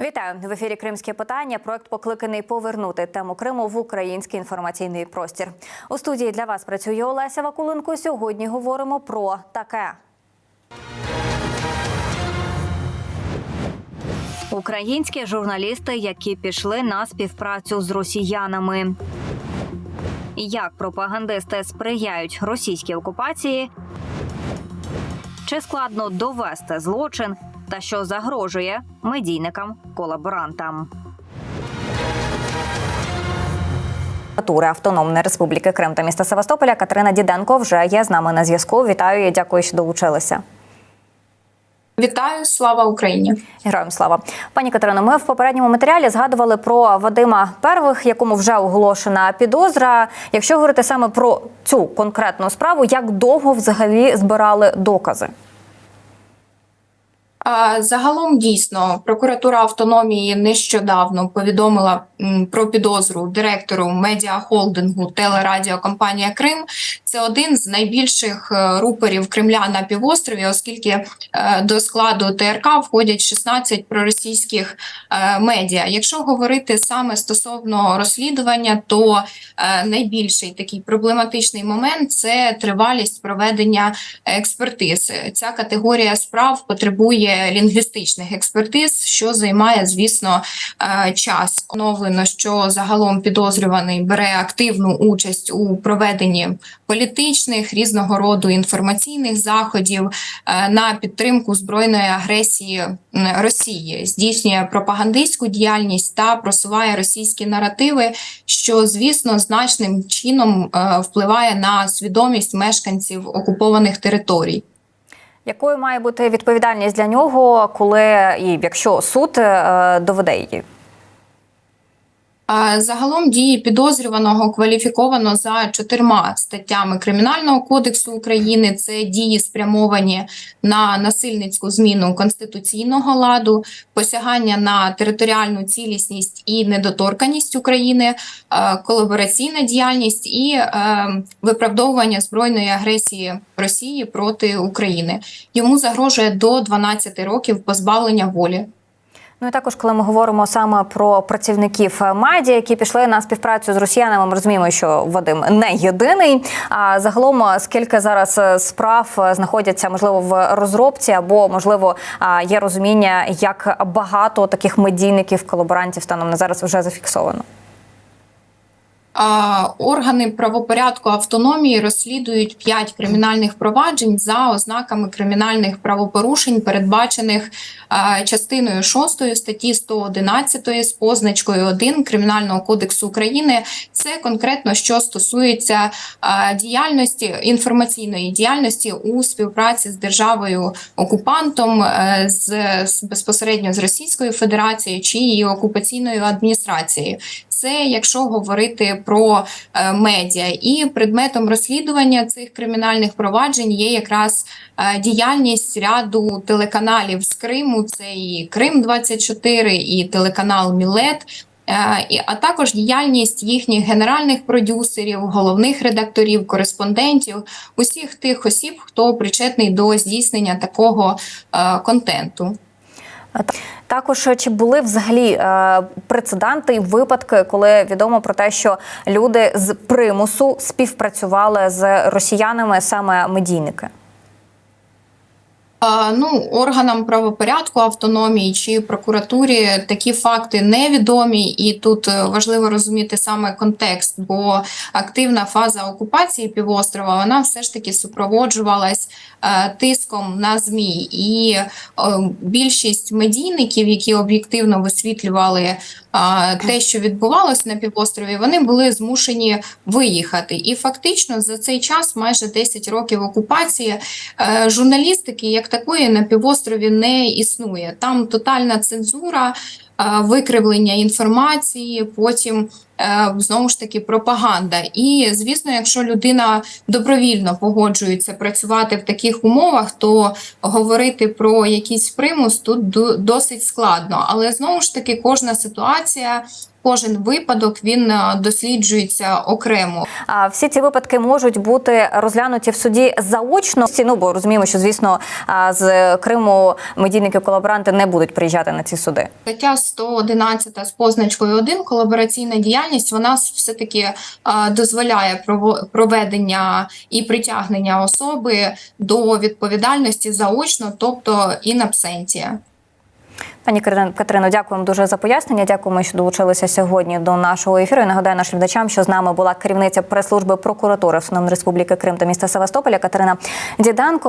Вітаю в ефірі Кримське питання. Проект покликаний повернути тему Криму в український інформаційний простір. У студії для вас працює Олеся Вакуленко. Сьогодні говоримо про таке. Українські журналісти, які пішли на співпрацю з росіянами. Як пропагандисти сприяють російській окупації? Чи складно довести злочин та що загрожує медійникам-колаборантам? Тури Автономної Республіки Крим та міста Севастополя Катерина Діденко вже є з нами на зв'язку. Вітаю і дякую, що долучилися. Вітаю, слава Україні! Героям слава пані Катерино. Ми в попередньому матеріалі згадували про Вадима Первих, якому вже оголошена підозра. Якщо говорити саме про цю конкретну справу, як довго взагалі збирали докази? Загалом дійсно прокуратура автономії нещодавно повідомила про підозру директору медіахолдингу телерадіокомпанія Крим. Це один з найбільших е, рупорів Кремля на півострові, оскільки е, до складу ТРК входять 16 проросійських е, медіа. Якщо говорити саме стосовно розслідування, то найбільший такий проблематичний момент це тривалість проведення експертиз. Ця категорія справ потребує лінгвістичних експертиз, що займає, звісно, е, час. Оновлено, що загалом підозрюваний бере активну участь у проведенні політичних різного роду інформаційних заходів е, на підтримку збройної агресії Росії, здійснює пропагандистську діяльність та просуває російські наративи, що звісно значним чином е, впливає на свідомість мешканців окупованих територій. Якою має бути відповідальність для нього, коли і якщо суд е, доведе її? Загалом дії підозрюваного кваліфіковано за чотирма статтями Кримінального кодексу України. Це дії спрямовані на насильницьку зміну конституційного ладу, посягання на територіальну цілісність і недоторканість України, е, колабораційна діяльність і е, виправдовування збройної агресії Росії проти України. Йому загрожує до 12 років позбавлення волі. Ну і також, коли ми говоримо саме про працівників медіа, які пішли на співпрацю з росіянами, ми розуміємо, що Вадим не єдиний. А загалом, скільки зараз е, справ е, знаходяться можливо в розробці, або можливо є розуміння, як багато таких медійників колаборантів станом на зараз вже зафіксовано. Органи правопорядку автономії розслідують п'ять кримінальних проваджень за ознаками кримінальних правопорушень, передбачених частиною 6 статті 111 з позначкою 1 Кримінального кодексу України. Це конкретно що стосується діяльності інформаційної діяльності у співпраці з державою окупантом е, з безпосередньо з Російською Федерацією чи її окупаційною адміністрацією. Це якщо говорити про е, медіа, і предметом розслідування цих кримінальних проваджень є якраз е, діяльність ряду телеканалів з Криму. Це і Крим 24 і телеканал Мілет. Е, А також діяльність їхніх генеральних продюсерів, головних редакторів, кореспондентів, усіх тих осіб, хто причетний до здійснення такого контенту. Також чи були взагалі е, прецеденти і випадки, коли відомо про те, що люди з примусу співпрацювали з росіянами, саме медійники? Ну, органам правопорядку автономії чи прокуратурі такі факти невідомі, і тут е, важливо розуміти саме контекст, бо активна фаза окупації півострова вона все ж таки супроводжувалась е, тиском на змі, і е, більшість медійників, які об'єктивно висвітлювали те, що відбувалося на півострові, вони були змушені виїхати. І фактично за цей час, майже 10 років окупації, е, журналістики як такої на півострові не існує. Там тотальна цензура, викривлення інформації, потім е, знову ж таки пропаганда. І звісно, якщо людина добровільно погоджується працювати в таких умовах, то говорити про якийсь примус тут до- досить складно. Але знову ж таки, кожна ситуація. Кожен випадок він е, досліджується окремо. А всі ці випадки можуть бути розглянуті в суді заочно. Ну бо розуміємо, що звісно з Криму медійники колаборанти не будуть приїжджати на ці суди. Стаття 111 з позначкою 1 колабораційна діяльність вона все таки дозволяє проведення і притягнення особи до відповідальності заочно, тобто in absentia. Пані Катерино- дякуємо дуже за пояснення. Дякуємо, що долучилися сьогодні до нашого ефіру. І нагадаю нашим глядачам, що з нами була керівниця прес-служби прокуратури Автономної Республіки Крим та міста Севастополя Катерина Діданко.